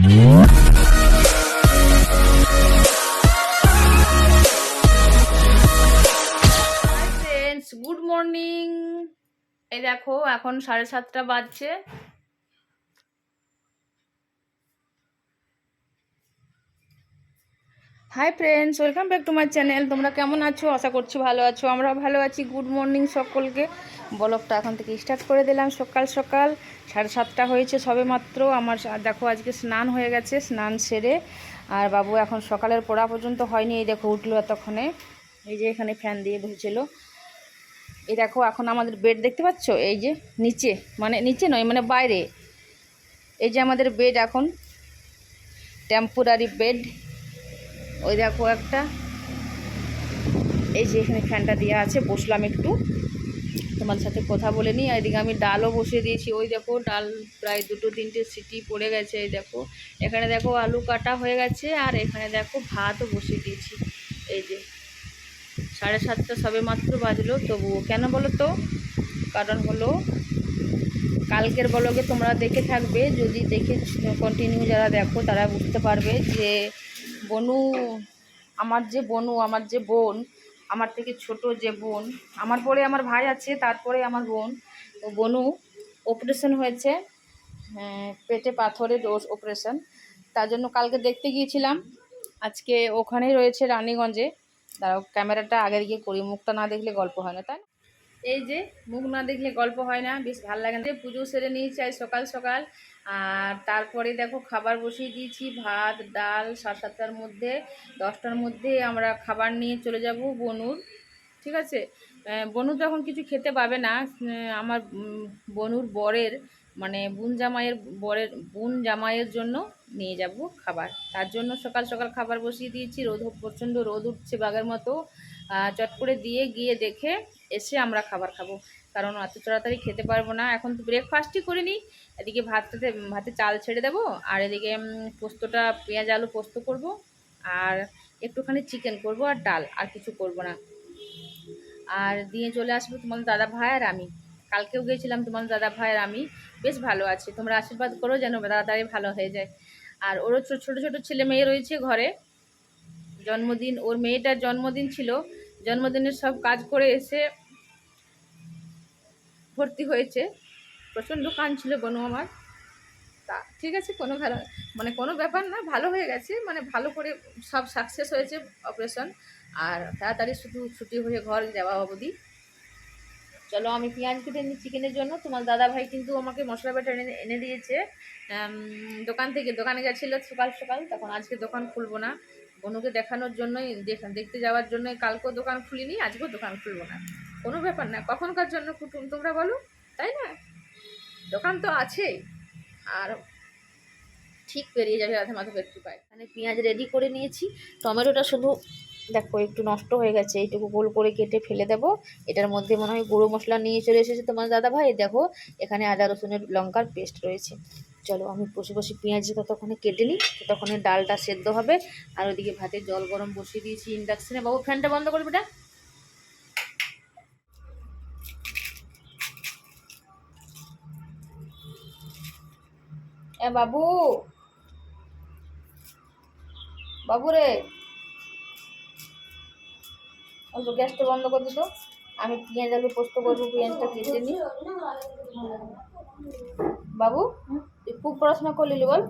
Good morning এই দেখো, এখন সাড়ে সাতটা বাজছে। Hi friends welcome back to my channel তোমরা কেমন আছো? আশা করছি ভালো আছো। আমরা ভালো আছি। গুড মর্নিং সকলকে। ব্লগটা এখন থেকে স্টার্ট করে দিলাম। সকাল সকাল সাড়ে সাতটা হয়েছে সবে মাত্র আমার দেখো আজকে স্নান হয়ে গেছে, স্নান সেরে। আর বাবু এখন সকালের পড়া পর্যন্ত হয়নি, এই দেখো উঠল এতক্ষণে। এই যে এখানে ফ্যান দিয়ে বসেছিল এই দেখো এখন আমাদের বেড দেখতে পাচ্ছ? এই যে নিচে মানে নিচে নয় মানে বাইরে। এই যে আমাদের বেড এখন টেম্পোরারি বেড। ওই দেখো একটা। এই যে এখানে ফ্যানটা দেওয়া আছে, বসলাম একটু। তোমার সাথে কথা বলে নিই। এদিকে আমি ডালও বসিয়ে দিয়েছি। ওই দেখো, ডাল প্রায় দুটো তিনটে সিটি পড়ে গেছে, এই দেখো। এখানে দেখো আলু কাটা হয়ে গেছে, আর এখানে দেখো ভাতও বসিয়ে দিয়েছি। এই যে, সাড়ে সাতটা সবে মাত্র বাজলো। তবুও কেন বলো তো? কারণ হলো, কালকের বলকে তোমরা দেখে থাকবে। যদি দেখে কন্টিনিউ যারা দেখো, তারা বুঝতে পারবে যে বনু, আমার যে বনু, আমার যে বোন আমার থেকে ছোট যে বোন, আমার পরে আমার ভাই আছে তারপরে আমার বোন তো বনু অপারেশন হয়েছে পেটে পেটে পাথরের অপারেশন তার জন্য কালকে দেখতে গিয়েছিলাম, আজকে ওখানেই রয়েছে রানীগঞ্জে। দাঁড়াও, ক্যামেরাটা আগে গিয়ে করি, মুখটা না দেখলে গল্প হয় না, তাই এই যে মুখ না দেখলে গল্প হয় না, বেশ ভালো লাগে না। পুজো সেরে নিয়েছি আজ সকাল সকাল। আর তারপরে দেখো খাবার বসিয়ে দিয়েছি, ভাত, ডাল, সাড়ে সাতটার মধ্যে, দশটার মধ্যে আমরা খাবার নিয়ে চলে যাব বনুর, ঠিক আছে? বনু তো এখন কিছু খেতে পাবে না। আমার বনুর বরের মানে বুন জামাইয়ের বরের, বুন জামাইয়ের জন্য নিয়ে যাব খাবার। তার জন্য সকাল সকাল খাবার বসিয়ে দিয়েছি। রোদ প্রচণ্ড রোদ উঠছে বাঘের মতো। চট করে দিয়ে গিয়ে দেখে এসে আমরা খাবার খাব। কারণ এত তাড়াতাড়ি খেতে পারব না। এখন তো ব্রেকফাস্টই করিনি এদিকে ভাতটাতে, ভাতে চাল ছেড়ে দেবো। আর এদিকে পোস্তটা, পেঁয়াজ, আলু পোস্ত করব। আর একটুখানি চিকেন করব আর ডাল। আর কিছু করব না। আর দিয়ে চলে আসব তোমার দাদা ভাই আর আমি। কালকেও গিয়েছিলাম তোমার দাদা ভাই আর আমি। বেশ ভালো আছি। তোমরা আশীর্বাদ করো যেন তাড়াতাড়ি ভালো হয়ে যায়। আর ওরও ছোট ছোট ছেলে মেয়ে রয়েছে ঘরে। জন্মদিন, ওর মেয়েটার জন্মদিন ছিল। জন্মদিনের সব কাজ করে এসে ভর্তি হয়েছে। প্রচণ্ড কাঁদছিল বনু আমার। তা ঠিক আছে, কোনো ভালো মানে কোনো ব্যাপার না, ভালো হয়ে গেছে মানে ভালো করে সব সাকসেস হয়েছে অপারেশন আর তাড়াতাড়ি শুধু ছুটি হয়ে ঘর যাওয়া অবধি। চলো আমি পেঁয়াজ কেটে নিই চিকেনের জন্য। তোমার দাদা ভাই কিন্তু আমাকে মশলা বাটা এনে এনে দিয়েছে। দোকান থেকে, দোকানে গেছিল সকাল সকাল, তখন আজকে দোকান খুলবো না। বনুকে দেখানোর জন্যই, দেখ- দেখতে যাওয়ার জন্যই কালকেও দোকান খুলিনি, আজকেও দোকান খুলবো না। কোনো ব্যাপার না, কখনকার জন্য কুটুম তোমরা বলো, তাই না? দোকান তো আছেই, আর ঠিক পেরিয়ে যাবে আধা মাথা একটু পায় মানে পেঁয়াজ রেডি করে নিয়েছি, টমেটোটা শুধু দেখো একটু নষ্ট হয়ে গেছে এইটুকু গোল করে কেটে ফেলে দেবো। এটার মধ্যে মনে হয় গুঁড়ো মশলা নিয়ে চলে এসেছে তোমার দাদা ভাই। দেখো, এখানে আদা, রসুনের লঙ্কার পেস্ট রয়েছে। চলো, আমি বসে বসে পেঁয়াজ ততক্ষণে কেটে নিই, ততক্ষণে ডালটা সেদ্ধ হবে। আর ওদিকে ভাতে জল গরম বসিয়ে দিয়েছি ইন্ডাকশানে বাবু, ফ্যানটা বন্ধ করবে এটা এ বাবু। বাবু রে। অল্প গ্যাসটা বন্ধ করে দিত আমি পেঁয়াজ আলু পোস্ত করব, পেঁয়াজটা কেটে নিই বাবু, তুই খুব পড়াশোনা করলি বল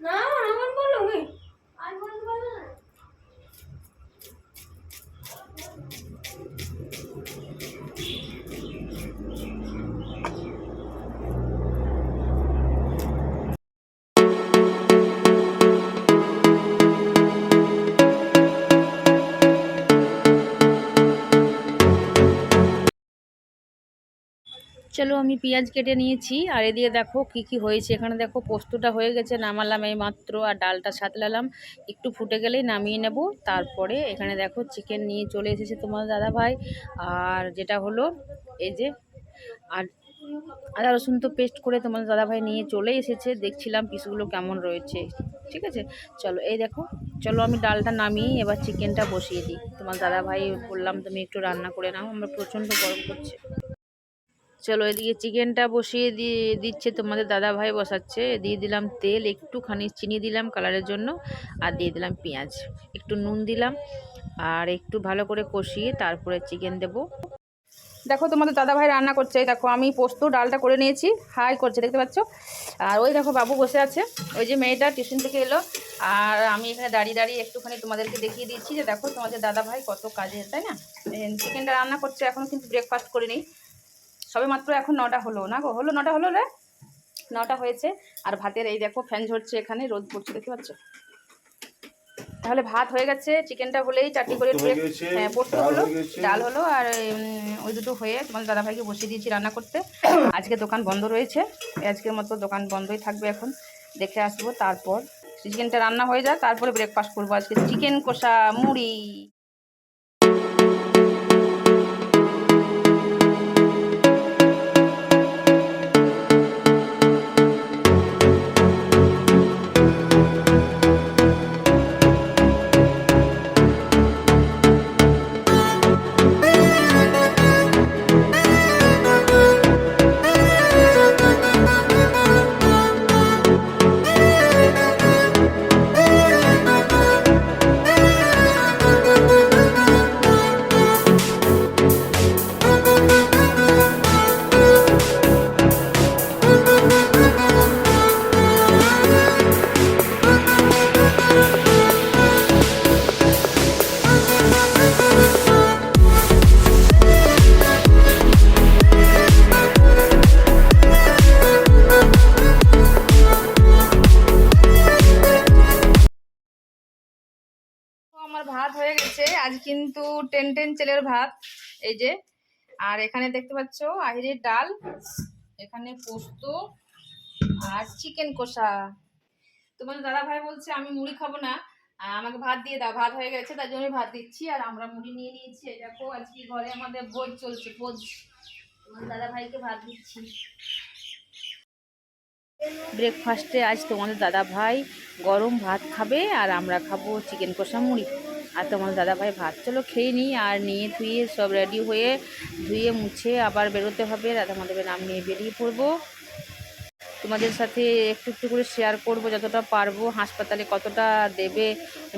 না। চলো আমি পেঁয়াজ কেটে নিয়েছি, আর এদিকে দেখো কি কি হয়েছে। এখানে দেখো পোস্তটা হয়ে গেছে, নামালাম এই মাত্র আর ডালটা সাতলালাম। একটু ফুটে গেলেই নামিয়ে নেব। তারপরে এখানে দেখো চিকেন নিয়ে চলে এসেছে তোমার দাদা ভাই। আর যেটা হলো, এই যে আর আদা রসুন তো পেস্ট করে তোমার দাদা ভাই নিয়ে চলে এসেছে। দেখছিলাম পিসগুলো কেমন রয়েছে। ঠিক আছে? চলো, এই দেখো, চলো আমি ডালটা নামিয়ে এবার চিকেনটা বসিয়ে দিই। তোমার দাদা ভাই বললাম তুমি একটু রান্না করে নাও, আমরা প্রচণ্ড গরম করছে। চলো এদিকে চিকেনটা বসিয়ে দিয়ে দিচ্ছে তোমাদের দাদা ভাই বসাচ্ছে। দিয়ে দিলাম তেল, একটুখানি চিনি দিলাম কালারের জন্য, আর দিয়ে দিলাম পেঁয়াজ। একটু নুন দিলাম, আর একটু ভালো করে কষিয়ে তারপরে চিকেন দেবো। দেখো তোমাদের দাদা ভাই রান্না করছে দেখো আমি পোস্ত, ডালটা করে নিয়েছি, হাই করছে, দেখতে পাচ্ছ? আর ওই দেখো বাবু বসে আছে, ওই যে মেয়েটা টিউশন থেকে এলো, আর আমি এখানে দাঁড়িয়ে দাঁড়িয়ে একটুখানি তোমাদেরকে দেখিয়ে দিচ্ছি যে দেখো তোমাদের দাদা ভাই কত কাজে তাই না? চিকেনটা রান্না করছে, এখন কিন্তু ব্রেকফাস্ট করে নিই সবে মাত্র এখন নটা হলো না গো? হলো নটা হলো রে? নটা হয়েছে। আর ভাতের এই দেখো ফ্যান ঝরছে এখানে রোদ পড়ছে দেখতে পাচ্ছ? তাহলে ভাত হয়ে গেছে চিকেনটা হলেই চারটি করে হ্যাঁ পোস্ত হলো ডাল হলো আর ওই দুটো হয়ে তোমাদের দাদাভাইকে বসিয়ে দিয়েছি রান্না করতে। আজকে দোকান বন্ধ রয়েছে আজকের মতো দোকান বন্ধই থাকবে এখন। দেখে আসব তারপর। চিকেনটা রান্না হয়ে যাক তারপরে ব্রেকফাস্ট করব আজকে। চিকেন কষা মুড়ি। আজ কিন্তু টেন টেন চেলের ভাত, এই যে। আর এখানে দেখতে পাচ্ছ আহিরের ডাল, এখানে পোস্ত আর চিকেন কষা। তোমার দাদা ভাই বলছে, আমি মুড়ি খাব না আমাকে ভাত দিয়ে দাও। ভাত হয়ে গেছে, তার জন্য ভাত দিচ্ছি। আর আমরা মুড়ি নিয়ে নিয়েছি দেখো, আজকে ঘরে আমাদের ভোজ চলছে, ভোজ। তোমার দাদা ভাইকে ভাত দিচ্ছি। ব্রেকফাস্টে আজ তোমাদের দাদা ভাই গরম ভাত খাবে, আর আমরা খাব চিকেন কষা মুড়ি। আর তোমার দাদাভাই ভাত চলো খেয়ে নিই আর নিয়ে ধুয়ে সব রেডি হয়ে ধুয়ে মুছে আবার বেরোতে হবে। রাধা মাধবের নাম নিয়ে বেরিয়ে পড়ব। তোমাদের সাথে একটু একটু করে শেয়ার করব যতটা পারব, হাসপাতালে কতটা দেবে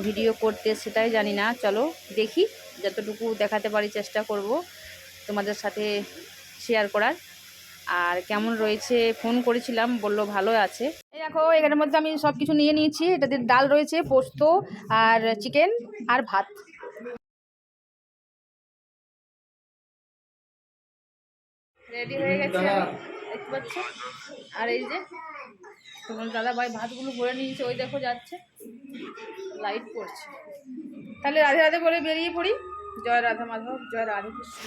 ভিডিও করতে সেটাই জানি না। চলো দেখি, যতটুকু দেখাতে পারি চেষ্টা করব তোমাদের সাথে শেয়ার করার। আর কেমন রয়েছে ফোন করেছিলাম, বলল ভালো আছে। দেখো এখানের মধ্যে আমি সব কিছু নিয়ে নিয়েছি। এটাতে ডাল রয়েছে পোস্ত আর চিকেন আর ভাত। রেডি হয়ে গেছে দেখতে পাচ্ছ? আর এই যে তোমার দাদা ভাই ভাতগুলো ভরে নিয়েছে ওই দেখো যাচ্ছে। লাইট পড়ছে। তাহলে রাধে রাধে বলে বেরিয়ে পড়ি। জয় রাধা মাধব জয় রাধে কৃষ্ণ।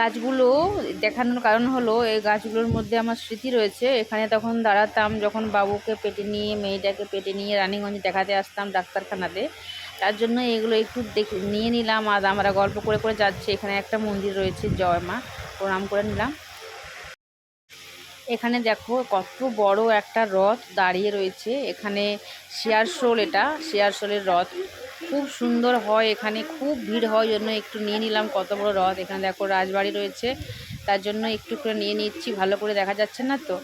গাছগুলো দেখানোর কারণ হলো, এই গাছগুলোর মধ্যে আমার স্মৃতি রয়েছে। এখানে তখন দাঁড়াতাম, যখন বাবুকে পেটে নিয়ে, মেয়েটাকে পেটে নিয়ে রানীগঞ্জ দেখাতে আসতাম ডাক্তারখানাতে। তার জন্য এগুলো একটু দেখে নিয়ে নিলাম আর আমরা গল্প করে করে যাচ্ছি। এখানে একটা মন্দির রয়েছে, জয় মা। প্রণাম করে নিলাম। এখানে দেখো কত বড় একটা রথ দাঁড়িয়ে রয়েছে। এখানে শেয়ার শোল এটা, শেয়ার শোলের রথ। খুব সুন্দর হয় এখানে, খুব ভিড় হয় জন্য একটু নিয়ে নিলাম, কত বড় রথ এখানে দেখো রাজবাড়ি রয়েছে, তার জন্য একটু করে নিয়ে নিচ্ছি, ভালো করে দেখা যাচ্ছে না তো।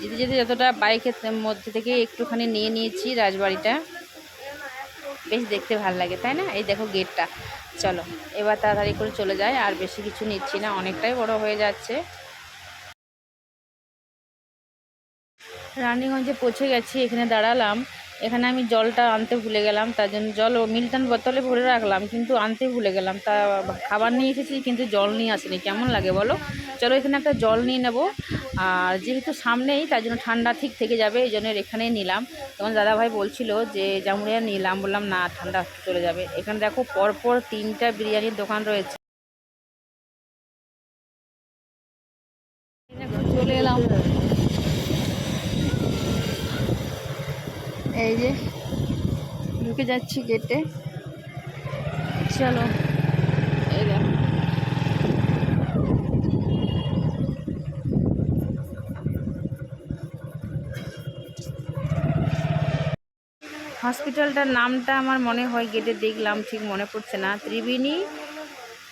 যেতে যেতে যতটা বাইকের মধ্যে থেকে একটুখানি নিয়ে নিয়েছি রাজবাড়িটা। বেশ দেখতে ভালো লাগে, তাই না? এই দেখো গেটটা। চলো, এবার তাড়াতাড়ি করে চলে যায় আর বেশি কিছু নিচ্ছি না, অনেকটাই বড় হয়ে যাচ্ছে। রানীগঞ্জে পৌঁছে গেছি, এখানে দাঁড়ালাম। এখানে আমি জলটা আনতে ভুলে গেলাম, তার জন্য জল মিল্টন বোতলে ভরে রাখলাম, কিন্তু আনতে ভুলে গেলাম। তা খাবার নিয়ে এসেছি, কিন্তু জল নিয়ে আসিনি। কেমন লাগে বলো? চলো এখানে একটা জল নিয়ে নেব। আর যেহেতু সামনেই, তার জন্য ঠান্ডা ঠিক থেকে যাবে, এই জন্য এখানেই নিলাম। তখন দাদাভাই বলছিল যে, জামুড়িয়া নিলাম। বললাম, না, ঠান্ডা চলে যাবে। এখানে দেখো, পরপর তিনটা বিরিয়ানির দোকান রয়েছে দেখো, চলে এলাম এই যে, ঢুকে যাচ্ছি গেটে চলো। হসপিটালটার নামটা আমার মনে হয় গেটে দেখলাম, ঠিক মনে পড়ছে না। ত্রিবেণী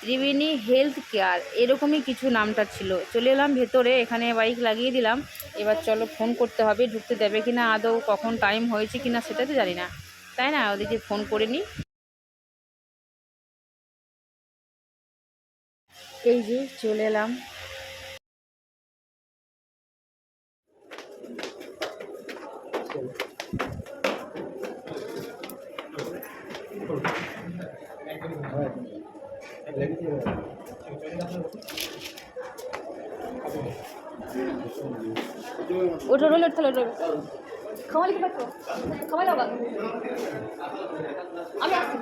ত্রিবেণী হেলথ কেয়ার, এরকমই কিছু নামটা ছিল। চলে এলাম ভেতরে, এখানে বাইক লাগিয়ে দিলাম। এবার চলো ফোন করতে হবে, ঢুকতে দেবে কিনা, আদৌ কখন টাইম হয়েছে কিনা সেটা তো জানি না। তাই না? ওদিকে ফোন করে নিই এই যে চলে এলাম। রোল রোল খাওয়ালে কি পারতো? খাওয়াই দাও আমি আসছি।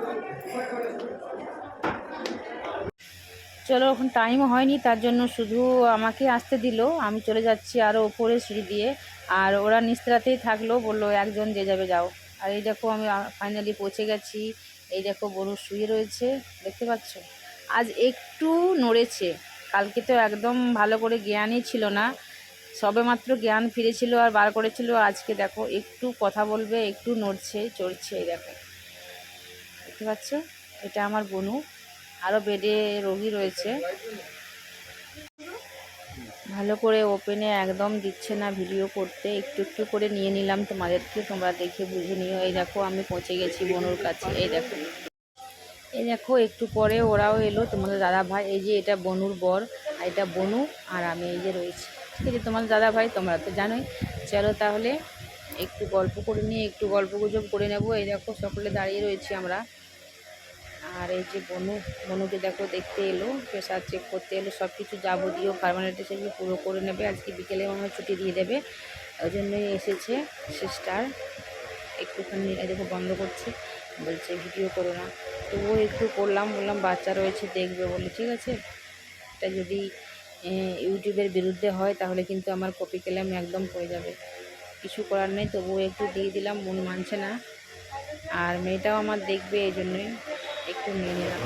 চলো, এখন টাইমও হয়নি, তার জন্য শুধু আমাকে আসতে দিল। আমি চলে যাচ্ছি আরও ওপরে সিঁড়ি দিয়ে। আর ওরা নিস্তারাতেই থাকল, বলল, একজন যে যাবে, যাও। আর এই দেখো, আমি ফাইনালি পৌঁছে গেছি। এই দেখো বড় শুয়ে রয়েছে। দেখতে পাচ্ছ? আজ একটু নড়েছে। কালকে তো একদম ভালো করে জ্ঞানই ছিল না। সবে মাত্র জ্ঞান ফিরেছিল আর বার করেছিল। আজকে দেখো একটু কথা বলবে, একটু নড়ছে, চড়ছে এই দেখো। দেখতে পাচ্ছ? এটা আমার বনু। আরও বেডে রোগী রয়েছে। ভালো করে ওপেনে একদম দিচ্ছে না ভিডিও করতে। একটু একটু করে নিয়ে নিলাম তোমাদেরকে। তোমরা দেখে বুঝে নিও। এই দেখো আমি পৌঁছে গেছি বনুর কাছে। এই দেখো। এই দেখো, একটু পরে ওরাও এলো, তোমাদের দাদা ভাই এই যে এটা বনুর বর, আর এটা বনু, আর আমি এই যে রয়েছি। ঠিক আছে তোমার দাদা ভাই তোমরা তো জানোই। চলো তাহলে, একটু গল্প করে নিয়ে, একটু গল্প গুজব করে নেব। এই দেখো, সকলে দাঁড়িয়ে রয়েছি আমরা। আর এই যে বনু, বনুকে দেখো, দেখতে এলো প্রেশার চেক করতে এলো সব কিছু যাবতীয় ফর্মালিটি সেগুলো পুরো করে নেবে। আজকে বিকেলে মনে ছুটি দিয়ে দেবে। ওই জন্যই এসেছে সিস্টার একটুখানি দেখো, বন্ধ করছে। বলছে, ভিডিও করো না। তবুও একটু করলাম, বললাম, বাচ্চা রয়েছে, দেখবে বলে। ঠিক আছে? এটা যদি ইউটিউবের বিরুদ্ধে হয়, তাহলে কিন্তু আমার কপি ক্লেম একদম পড়ে যাবে। কিছু করার নেই, তবুও একটু দিয়ে দিলাম, মন মানছে না। আর মেয়েটাও আমার দেখবে এই জন্যই একটু নিয়ে নিলাম।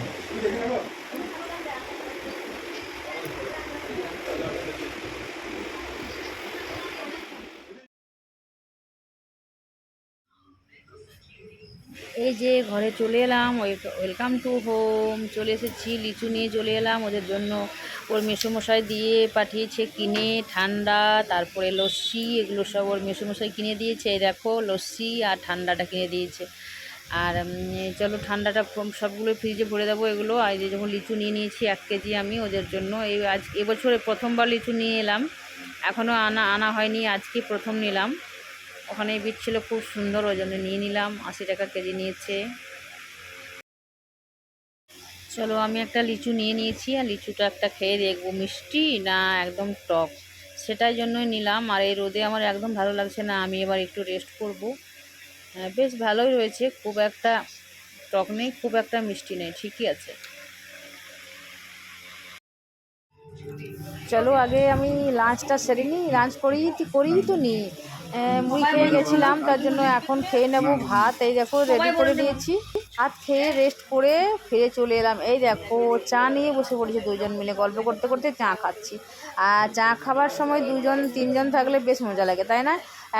এই যে ঘরে চলে এলাম ওয়েলকাম টু হোম চলে এসেছি, লিচু নিয়ে চলে এলাম, ওদের জন্য ওর মেসোমশাই দিয়ে পাঠিয়েছে, কিনে ঠান্ডা, তারপরে লস্যি, এগুলো সব ওর মেসোমশাই কিনে দিয়েছে। এই দেখো, লস্যি আর ঠান্ডাটা কিনে দিয়েছে। আর চলো ঠান্ডাটা সবগুলো ফ্রিজে ভরে দেবো এগুলো। আর যে যখন লিচু নিয়ে নিয়েছি, এক কেজি আমি ওদের জন্য। এই আজ, এবছরে প্রথমবার লিচু নিয়ে এলাম। এখনও আনা আনা হয়নি, আজকে প্রথম নিলাম। ওখানে বীজ ছিল, খুব সুন্দর, ওই জন্য নিয়ে নিলাম, আশি টাকা কেজি নিয়েছে। চলো, আমি একটা লিচু নিয়ে নিয়েছি, আর লিচুটা একটা খেয়ে দেখব, মিষ্টি না একদম টক? সেটাই জন্যই নিলাম, আর এই রোদে আমার একদম ভালো লাগছে না, আমি এবার একটু রেস্ট করব। হ্যাঁ বেশ ভালোই রয়েছে, খুব একটা টক নেই, খুব একটা মিষ্টি নেই, ঠিকই আছে। চলো, আগে আমি লাঞ্চটা সেরে নিই লাঞ্চ করেই করেই তো নিই মুড়ি খেয়ে গেছিলাম, তার জন্য এখন খেয়ে নেব ভাত। এই দেখো রেডি করে নিয়েছি ভাত খেয়ে রেস্ট করে ফিরে চলে এলাম। এই দেখো, চা নিয়ে বসে পড়েছি দুজন মিলে। গল্প করতে করতে চা খাচ্ছি। আর চা খাবার সময় দুজন তিনজন থাকলে বেশ মজা লাগে, তাই না?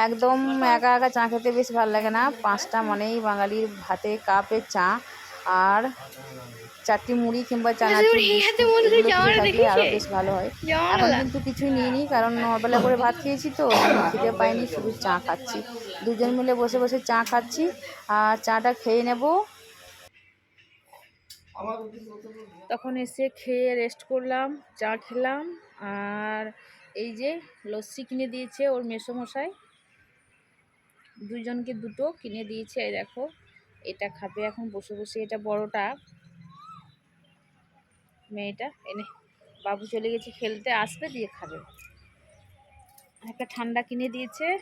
একদম একা একা চা খেতে বেশ ভালো লাগে না। পাঁচটা মানেই বাঙালির ভাতে কাপে চা। আর চারটি মুড়ি কিংবা চানাচুর থাকলে আরও বেশ ভালো হয়। এখন কিন্তু কিছুই নিইনি কারণ নবেলা করে ভাত খেয়েছি তো খেতে পাইনি শুধু চা খাচ্ছি। দুজন মিলে বসে বসে চা খাচ্ছি আর চাটা খেয়ে নেব। তখন এসে খেয়ে রেস্ট করলাম চা খেলাম আর এই যে লস্যি কিনে দিয়েছে ওর মেসোমশাই। দুজনকে দুটো কিনে দিয়েছে এই দেখো এটা খাবে এখন বসে বসে এটা বড়টা। মেয়েটা, এনে বাবু চলে গেছে খেলতে, আসবে দিয়ে খাবে। একটা ঠান্ডা কিনে দিয়েছে।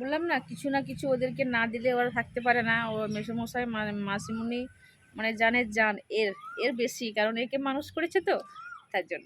বললাম না, কিছু না কিছু ওদেরকে না দিলে ওরা থাকতে পারে না। ও মেসোমশাই, মা- মাসিমণি মানে জানে জান, এর এর বেশি, কারণ একে মানুষ করেছে তো, তার জন্য।